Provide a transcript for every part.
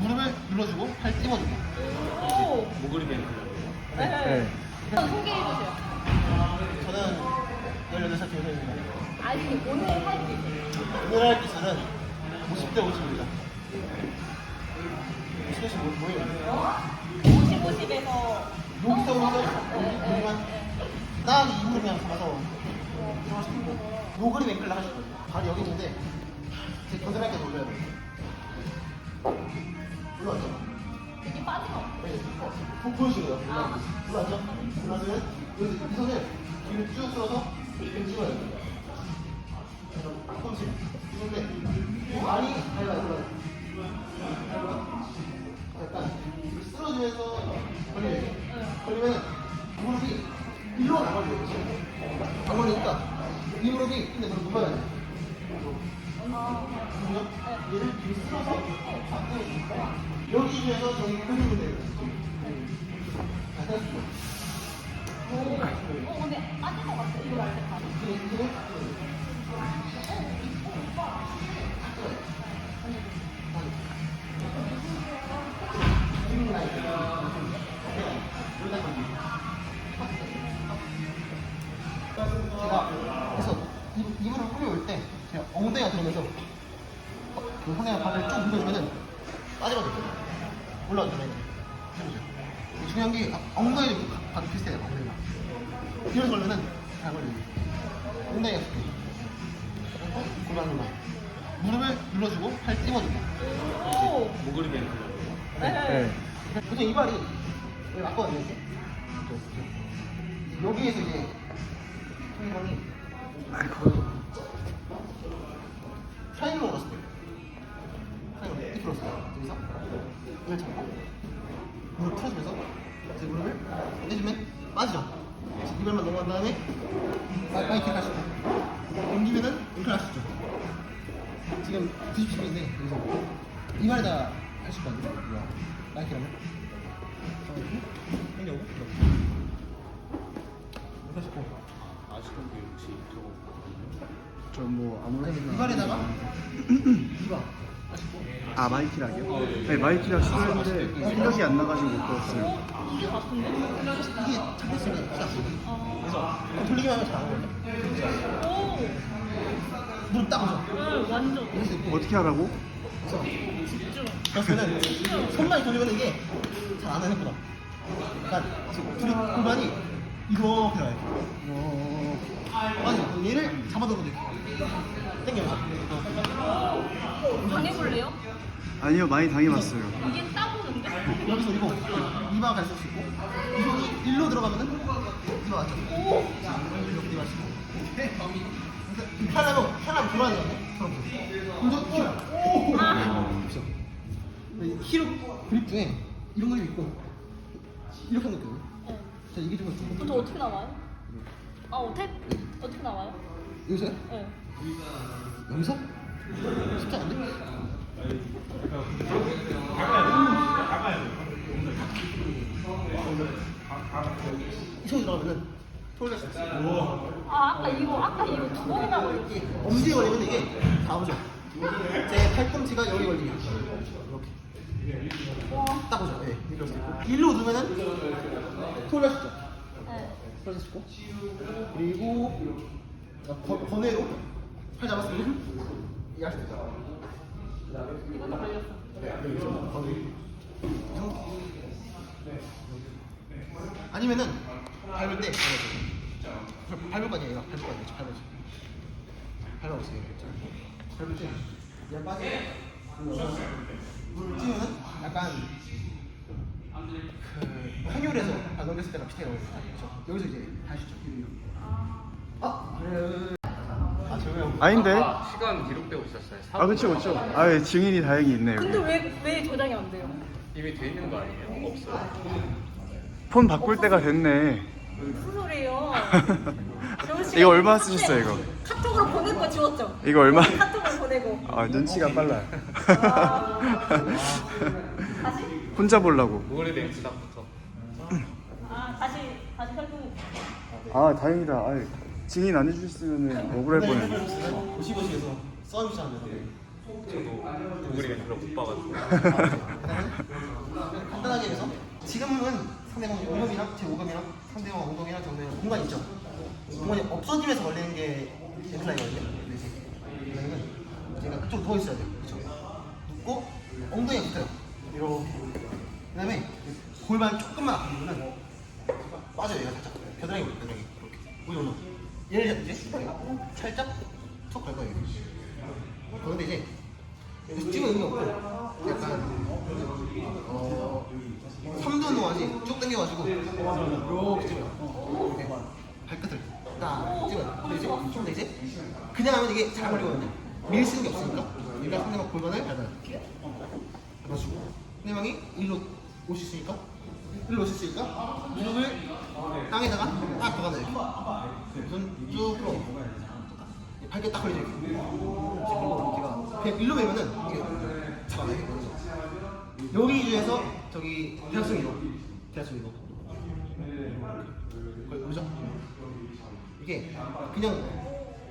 무릎을 눌러주고 팔 찝어주고 오. 모그리 뱅크. 네. 네. 한번 소개해 주세요. 저는 18살 교사입니다 아니 오늘 할 때. 오늘 할 기술은 50대 50입니다 50대씩 뭐, 뭐예요? 50, 50에서 여기서부터 여기만 딱 이분을 그냥 잡아서 노그리 뱅클을 하실 거예요 발이 여기 있는데 제 겨드랑이에 올려야 돼요 이게 빠지면 없어. 네, 보- 보여주세요. 올라왔죠? 올라왔으면 여기 이 손을 뒤로 쭉 쓸어서 이렇게 찍어야 돼요. 손질. 이건데 많이 밟아요. 올라요. 밟아요. 약간 이렇게 쓸어주면서 걸려요. 걸리면 무릎이 일로 안 걸려요. 안 걸리니까 이 무릎이 근데 무릎 못 받아요. 얘를 뒤로 쓸어서 앞으로 줄까요? 여기 중에서 저희 끄는 돼요. 아, 됐습니다. 어, 근데 빠질 것 같아. 이거 할때 바 쭉 밀어주면은 빠지거든요. 올라가죠. 해보죠. 중요한 게 아, 엉덩이도 바 비슷해요. 엉덩이가. 이런 걸로는 잘 걸려요. 엉덩이가 비슷해요. 그리고 골반으로 무릎을 눌러주고 팔. 모그리 뱅크. 네. 네. 보통 이 발이 여기 맞거든요. 이렇게. 여기에서 이제 상대방이 사이로 올랐을 때사 이로 이렇게 때 여기서? 이걸 잡고 무릎 풀어주면서? 이제 무릎을 내주면 빠지죠. 이발만 넘어간 다음에 마- 마이킹 하시고 넘기면은 이렇게 할수 있죠. 지금 90층인데 여기서. 이발에다 하실 거 아니에요? 이거. 마이크라면. 당겨오고. 이렇게 이렇게 하시고. 아시던 게 혹시 저거. 저뭐 아무래도 이발에다가? 이발. 하시고 아 마이키락이요? 네 마이키락 시도했는데 생각이 안 나가지고 못 들었어요. 이게 어. 그래서 돌리기만 하면 오. 무릎 딱 오죠 응, 완전. 이럴 수 있고 어떻게 하라고? 그래서 집중. 그러면은 손만 돌리면 이게 잘 안 하는구나 그러니까 지금 둘이 골반이 이렇게 나와요 어... 맞아 얘를 잡아두고 이렇게 당겨봐 당해볼래요? 아니요 많이 당해봤어요. 이게 따보는데? 여기서 이거 이마 갈수 있고 이 손이 일로 들어가면은 이마 맞죠? 오. 이렇게 이마 치고 그래서 하나로 하나 돌아야 되거든요 저렇게 먼저 힐 아. 그렇죠 힐 그립 중에 이런 그립 있고 이렇게 하는 거 있거든요 네. 자 이게 좀 그럼 저 어떻게 나와요? 아, 어떻게, 어떻게 나와요? 여기서요? 네. 여기서? 쉽지 않은데? 이 손이 들어가면은 돌릴 수 있어요 아, 아까 이거, 아까 이거 두 번이나 걸렸지. 이게 엄지에 걸리면 이게 다 오죠 제 팔꿈치가 여기 걸리면 이렇게 와. 딱 오죠 네, 이렇게 할수 있고 일로 누면은 돌릴 수 있죠 네. 돌릴 수 있고 그리고 번- 번외로 팔 할수 있죠 이것도 걸렸어. 아니면은 밟을 때 밟아줘요. 밟을 거 아니에요 얘가 밟을 거 아니에요 밟아줘 밟아보세요 밟을 때 얘가 빠지고 물을 찌우면 약간 그 항율에서 발 넘겼을 때랑 비슷해요 그렇죠? 여기서 이제 하시죠 아 그래 아 아닌데? 아까 시간 기록되고 있었어요. 아 그쵸 그쵸. 아 예, 증인이 다행히 있네요. 근데 왜, 왜 조장이 안 돼요? 이미 돼 있는 거 아니에요? 없어요. 폰 바꿀 때가 됐네. 무슨 소리예요? 이거 얼마 쓰셨어요, 이거? 카톡으로 보낸 거 지웠죠? 이거 얼마? 카톡으로 보내고. 아 눈치가 빨라요. 아. 다시? 혼자 보려고. 뱅크 시작부터. 아, 다시, 다시 설명. 아 다행이다. 아 증인 안 해주셨으면 억울할 뻔했네. 보시고시에서 써주시면 저도 구글이가 별로 못 봐가지고. 간단하게 해서 지금은 상대방 오금이랑 제 오금이랑 상대방 엉덩이랑 정도는 공간이 있죠. 공간이 없어지면서 걸리는 게 엠플라이거든요. 엠플라이는 제가 그쪽 누워 있어야 돼요. 그렇죠. 눕고 엉덩이가 붙어요. 이렇게. 그다음에 골반 조금만 아프면은 빠져요. 얘가 살짝 겨드랑이 겨드랑이 이렇게. 오히려 올라. 얘를 이제 제가 살짝 툭 갈 거예요. 그런데 이제 여기서 찍은 의미 없고 약간 어 3두 노하지 쭉 당겨가지고 이렇게 찍어요. 이렇게 발끝을 딱 찍어요. 근데 이제 그냥 하면 이게 잘 걸리거든요. 밀수 있는 게 없으니까 얘가 상대방 골반을 밟아요. 잡아주고 상대방이 일로 올수 있으니까 일로 올수 있으니까? 무릎을 땅에다가 딱 이렇게 우선 쭉 풀어 발끝 딱 걸리죠 제가 일로 잡아요. 여기 위주에서 저기 대학생 이거 대학생 이거 거의 그죠? 이게 그냥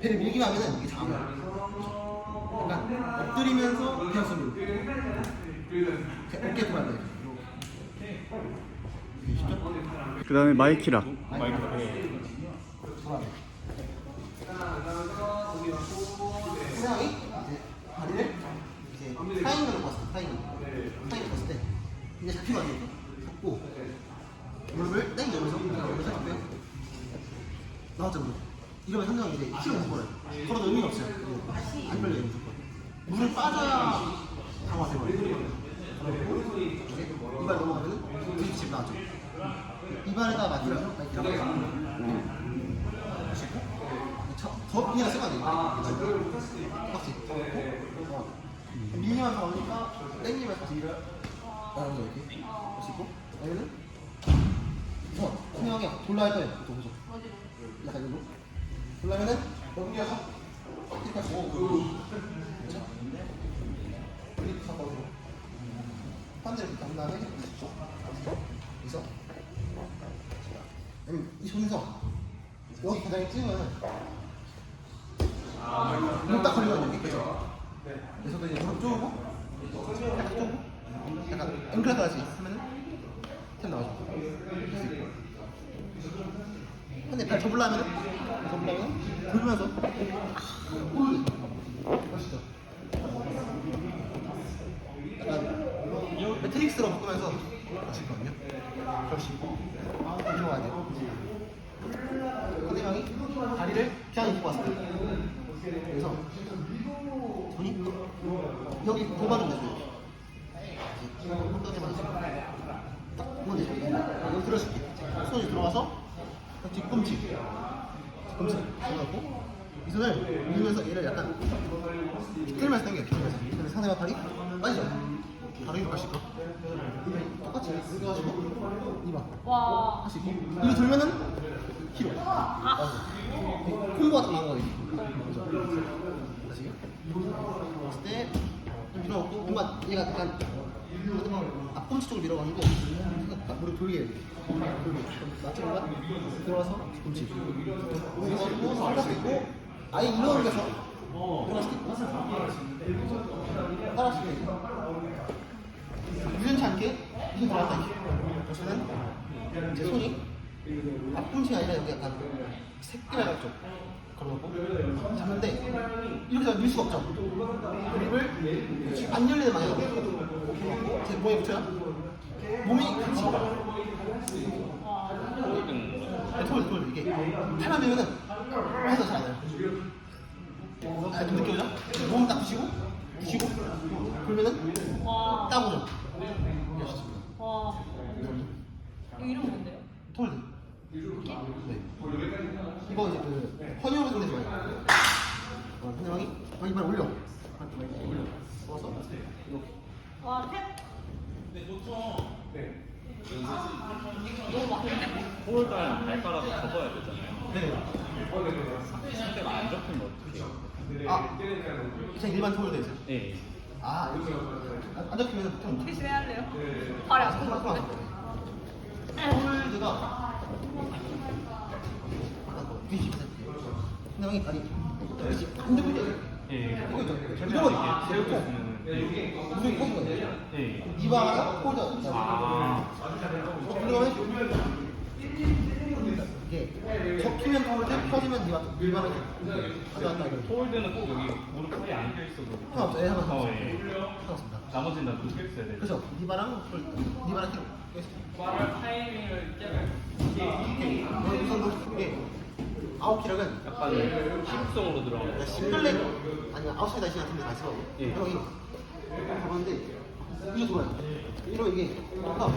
배를 밀기만 하면은 이게 와요. 약간 엎드리면서 대학생 이거 어깨 쉽죠? 그 다음에 세상이 다리를 이제 봤을 때 이제 잡히면 안 잡고 무릎을 땡 나왔죠 무릎 이러면 상대방이 이제 힘을 못 걸어요 걸어도 의미가 없어요 안 걸려요 무조건 물을 빠져야 강화 돼버려요 그리고 이제 이발 넘어가면은 뒤집 나왔죠 이발에다가 맞추면서 마이크를 더 그냥 쓰면 안. 확실히. 어. 밀리만 나오니까 땡기면서 뒤를 나오는 거 이렇게 보시고 아니면은 어, 그냥 돌라야 할 거예요. 보통 그죠? 약간 이거 돌라면은 넘겨서 이렇게 그렇죠? 이렇게 잡아오고 반대로 이렇게 한 다음에 여기서 아니면 이 손에서 여기 가장에 찍으면 눈딱 걸리거든요. 그죠? 그래서 이제 무릎 쪼고, 약간 쪼고, 약간 앵글까지 하면은 템 나오죠. 근데 발 접으려면은, 접으려면은, 돌면서, 홀. 멋있죠? 약간 매트릭스로 바꾸면서 하시거든요. 그러시고, 이리로 가야 돼요. 상대방이 다리를 그냥 입고 왔어요. 그래서 손이 여기. 엉덩이 맞으시고 딱 골반 내줘요. 여기 들어줄게. 손이 들어가서 뒤꿈치. 뒤꿈치 들어가고 이 손을 밀면서 얘를 약간 비틀면서 당겨요. 비틀면서. 근데 상대방 발이 빠지죠. 바로 이렇게 하시고 똑같이 이렇게 하시고 이마 와. 하시고 이리 돌면은 아. 콤보가 거예요 그죠? 다시 봤을 때 좀 밀어놓고 뭔가 얘가 약간 앞꿈치 쪽으로 밀어가지고 무릎 돌게 뒤꿈치 들어가고 살갈 수 있고 아예 일로 옮겨서 수도 있고 있고 유연치 않게 이게 이렇게 그래서는 제 손이 앞꿈치가 아니라 여기 약간 새끼발 쪽 걸어놓고. 잡는데 이렇게 잡으면 밀 수가 없죠 그립을 안 열리는 방향으로 제 몸에 붙여야? 몸이 같이 네, 돌, 돌, 이게 팔만 밀면은 해서 잘안 해요. 아, 좀 느껴오죠? 몸딱 붙이고? 붙이고? 그러면은 와. 딱 오죠 이렇습니다 와. 이거 이름 뭔데요? 톨드. 네. 이거 이제 그 헌혈 상대 좋아요. 어, 상대방이 어, 이발 올려. 이발 올려. 모아서 이렇게. 와, 탭. 너무 많은데? 홀단 발가락을 접어야 되잖아요. 네. 상대가 안 접히면 어떻게 해요? 아, 그냥 일반 톨드 있어요. 네. 아, 이렇게 안, 안 잡히면 보통 못 대신에 할래요? 발이 아픈 것 같은데? 톨드가 약간 뭐 뒤집어. 상대방이 예. 이렇게 세우고 있으면 무슨 꽂은 거예요? 예. 이바랑 꽂아. 아. 이게 접히면 홀드, 펴지면 니바, 니바는 가져왔다 이거. 폴드는 꼭 여기 무릎 사이에 안 껴있어도 상관없죠. 예, 상관없습니다. 어, 예. 상관없습니다. 나머지는 다 누르 있어야 돼. 그죠? 니바랑 홀드, 니바랑 키. 이게 우선 이게 아웃 기력은 약간 힘성으로 들어가요. 싱글렉 아니면 아웃사이드 아이싱 같은 데 가서 예. 형이 가봤는데 이거 좋아요. 이러면 이게 뭔가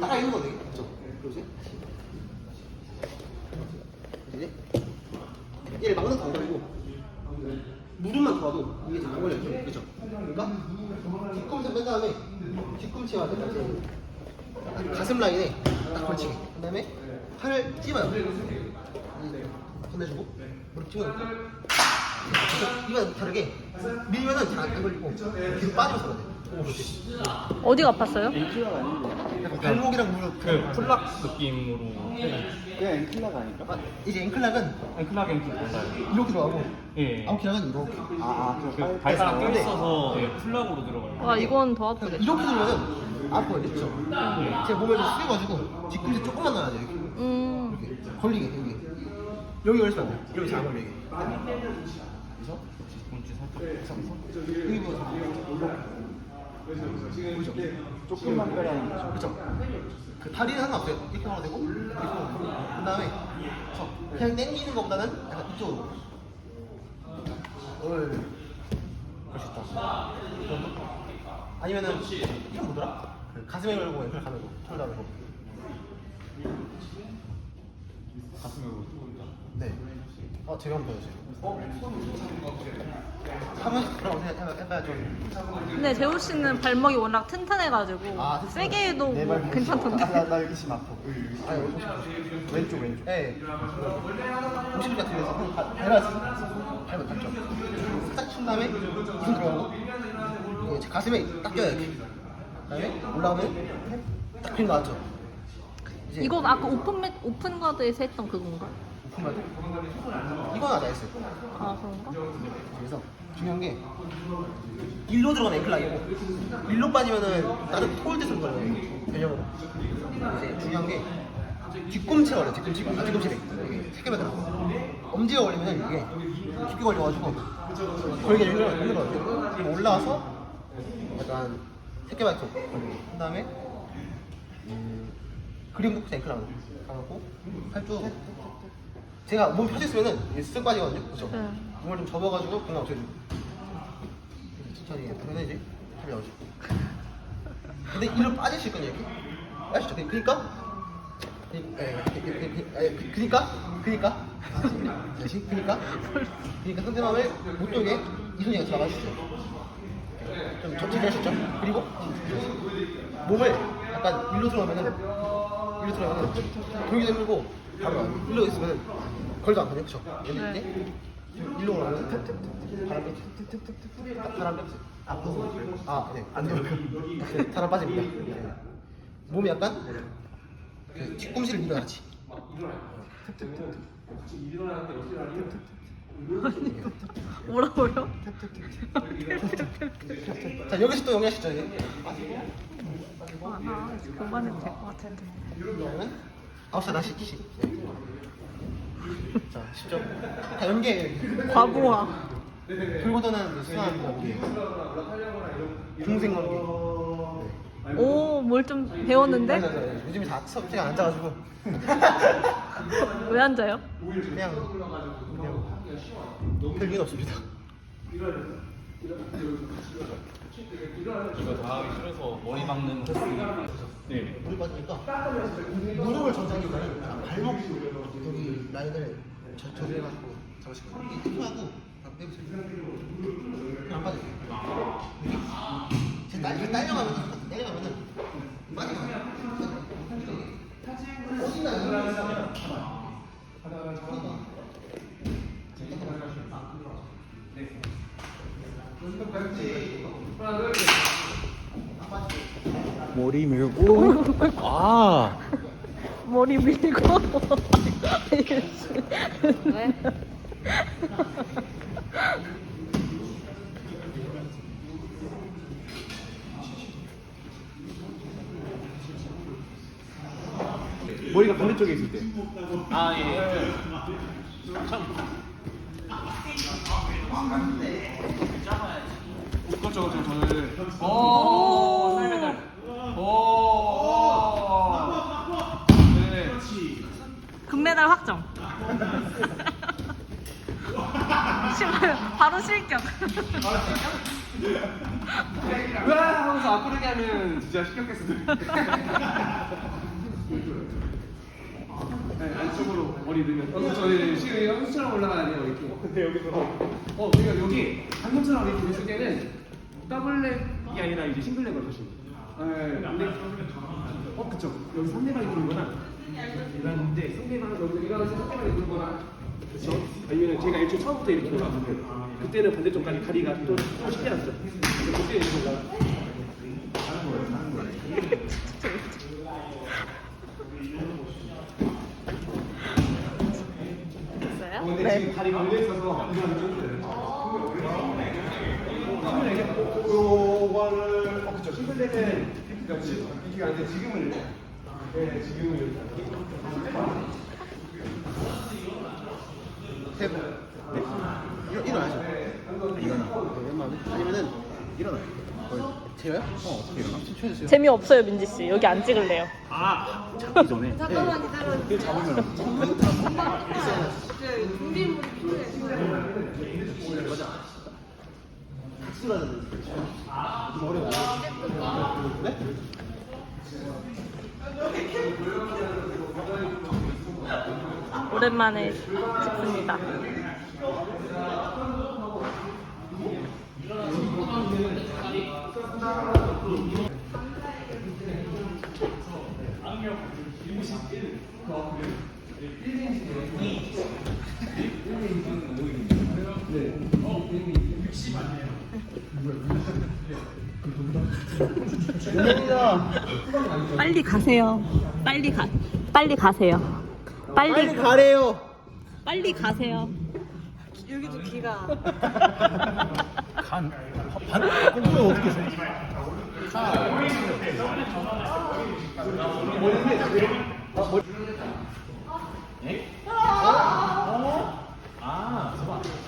따라 있는 거네. 그죠? 그러지? 이제 얘를 막는 거 걸리고 무릎만 좋아도 이게 잘안 걸려요. 그죠? 그러니까 뒤꿈치 뺀 다음에 뒤꿈치와 약간 가슴 라인에 딱 걸치게. 그 다음에 팔을 찝어요. 건네주고 무릎 찝어놓고 이건 다르게 밀면은 잘 안 걸리고 뒤로 빠지면서 그래. 어디가 아팠어요? 앵클라가 아닌데. 약간 발목이랑 무릎. 그 플락 느낌으로 그냥 앵클라가 아닐까? 아, 이제 앵클락은 앵클락 앵클 달라요. 이렇게 들어가고 예. 아웃킬락은 이렇게. 아, 아, 그그 팔, 발가락 근데- 껴있어서 예, 플락으로 들어가요. 와 이건 더 그러니까 아프겠다. 이렇게 들면은 아파요, 그렇죠? 제 몸을 좀 숙여가지고 뒤꿈치 조금만 넣어야 돼요. 이렇게. 음. 이렇게 걸리게 여기. 여기 걸리면 안 돼. 여기 잘안 걸리게. 그래서 뒤꿈치 살짝. 여기 뭐 보이죠? 조금만 빼라는 거죠. 그렇죠. 그 다리는 상관없어요. 이렇게 하면 되고 이렇게 하면 되고. 그 다음에 그냥 당기는 것보다는 약간 이쪽으로. 올. 그럴 수 있다. 그런 거? 아니면은 이건 뭐더라? 그 가슴에 걸고 앵클 가는 거. 털 다는 거. 가슴에 네. 어, 제가 한번 보여주세요. 한번 그럼 해봐, 해봐야 좀. 근데 재호 씨는 발목이 워낙 튼튼해가지고 아, 튼튼해. 세게 해도 내 뭐 발목. 괜찮던데. 아, 나, 나 여기 지금 아파. 아니, 오십 분. 왼쪽, 왼쪽. 네. 50분 같은 데서 한 발- 발을 발을 닿죠. 살짝 친 다음에 손 들어가고 이게 제 가슴에 딱 껴요 이렇게. 그다음에 올라오면 딱 핀거 맞죠? 이제 이거 아까 오픈 매, 오픈 가드에서 했던 그건가? 말도? 이건 안 했어요. 아 그런가? 그래서 중요한 게 일로 들어가는 앵클락이고 일로 빠지면은 나름 폴드에서 걸려요. 개념으로 이제 중요한 게 뒤꿈치가 걸려 뒤꿈치가 아 뒤꿈치래. 이게 세 개 만 들어 엄지가 걸리면 이게 깊게 걸려가지고 걸리게 힘들어 힘들어요. 그리고 올라와서 약간 세개 발톱 그 다음에 음, 그림 놓고 앵클락 가갖고 팔쭉 제가 몸 펴졌으면은 쓱 빠지거든요? 그렇죠? 네. 몸을 좀 접어가지고 공간 없애주고 천천히 그러면 이제 탑이 나오죠. 근데 수 있거든요 이렇게? 아시죠? 그- 그니까? 그- 그니까? 그니까? 다시? 그니까? 그니까 상대방을 못 돌게 이손이가 잡아주죠 좀수 있죠? 그리고 몸을 약간 일로 들어가면은 일로 들어가면은 돌기 힘들고 바로 나와요. 일로 있으면은 걸도 안 가요 그쵸? 얘는 네. 이제 일로 오면 바람 빼지 딱 바람 빼지 앞으로 아 네 안 돼요 바람 빠집니다 네. 몸이 약간 그 뒤꿈치를 밀어야지 뭐라고요? 자 여기서 또 이제 아, 나 그만해도 될 것 같은데. 그러면 아홉 다시 시 자, 10점. 다 연계. 과부하. 불고도는 수학 연계. 중생 연계. 오, 뭘좀 네, 배웠는데? 네, 네. 요즘에 다 수업시간 앉아가지고. 왜 앉아요? 그냥, 그냥. 별일 없습니다. 이거 다 하기 싫어서 머리 막는 횟수. 네. 물이 빠지니까 무릎을 전장기보다는 발목 여기 라인을 저, 저지해가지고 잡으실 거예요. 이게 다 빼보세요. 그냥 안 빠져요. 제 딸, 딸려가면, 딸려가면은 빠져요. 어디나 머리 밀고. 아. 머리 밀고 머리가 반대쪽에 있을 때. 아 예. 참. 깜짝이야 저는. 오. 메달 확정. 신발 바로 실격. 으아 하면서 앞구르기 하면 진짜 시켰겠어. 네, 안쪽으로 머리 넣으면. 어, 저희 지금 연수처럼 올라가네요, 이렇게. 근데 여기서. 어, 그러니까 여기 방금처럼 이렇게 있을 때는 더블랙이 아니라 이제 싱글랙을 하시는 거예요. 네, 근데. 어, 그쵸. 여기 상대방이 부르거나. 일어났는데 상대방, 여기 일어나서 상대방이 부르거나. 그쵸? 아니면 제가 일주일 처음부터 이렇게 올라갔는데 그때는 반대쪽까지 다리가 또, 또 쉽게 났죠. 그때 이렇게 올라가. 됐어요? 근데 지금 다리가 올려 있어서 이거. 요거를 어 그쵸 싱글렉은 그러니까 지금 이게 아닌데 지금은 네 세고 네. 일어, 일어나죠 일어나 웬만하면 아니면은 일어나요 거의 재워요? 어 어떻게 일어나? 최해주세요 재미 없어요 민지 씨. 여기 안 찍을래요. 아 잡기 전에 잠깐만 기다려. 이거 잡으면 준비물이 필요해. 같이 들어야 되는데 좀 어려워 네? 오랜만에 찍습니다. 빨리 가세요. 빨리 가. 빨리 가세요. 빨리 빨리 가래요 빨리 가세요. 여기도 귀가. 간 반, 그럼 어떻게 써?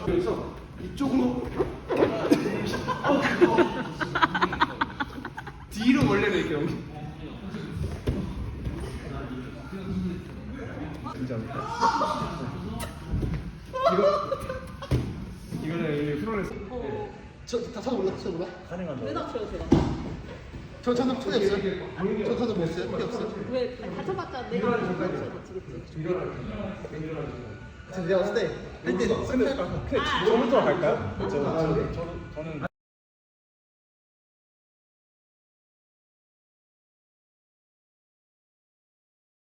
여기서 이쪽으로 뒤로 원래는 이렇게 진짜 이거 이거는 이 프로레스 저, 다 타도 몰라? 타도 몰라? 왜 닥쳐요 제가? 저, 저는 손이 없어요 저 타도 뭐 없어요? 손이 없어요 왜 다쳐봤자 내가 다치겠지. 지금 내가 봤을 때 밴드 쌤할 거야 저부터 갈까요? 저, 저, 저는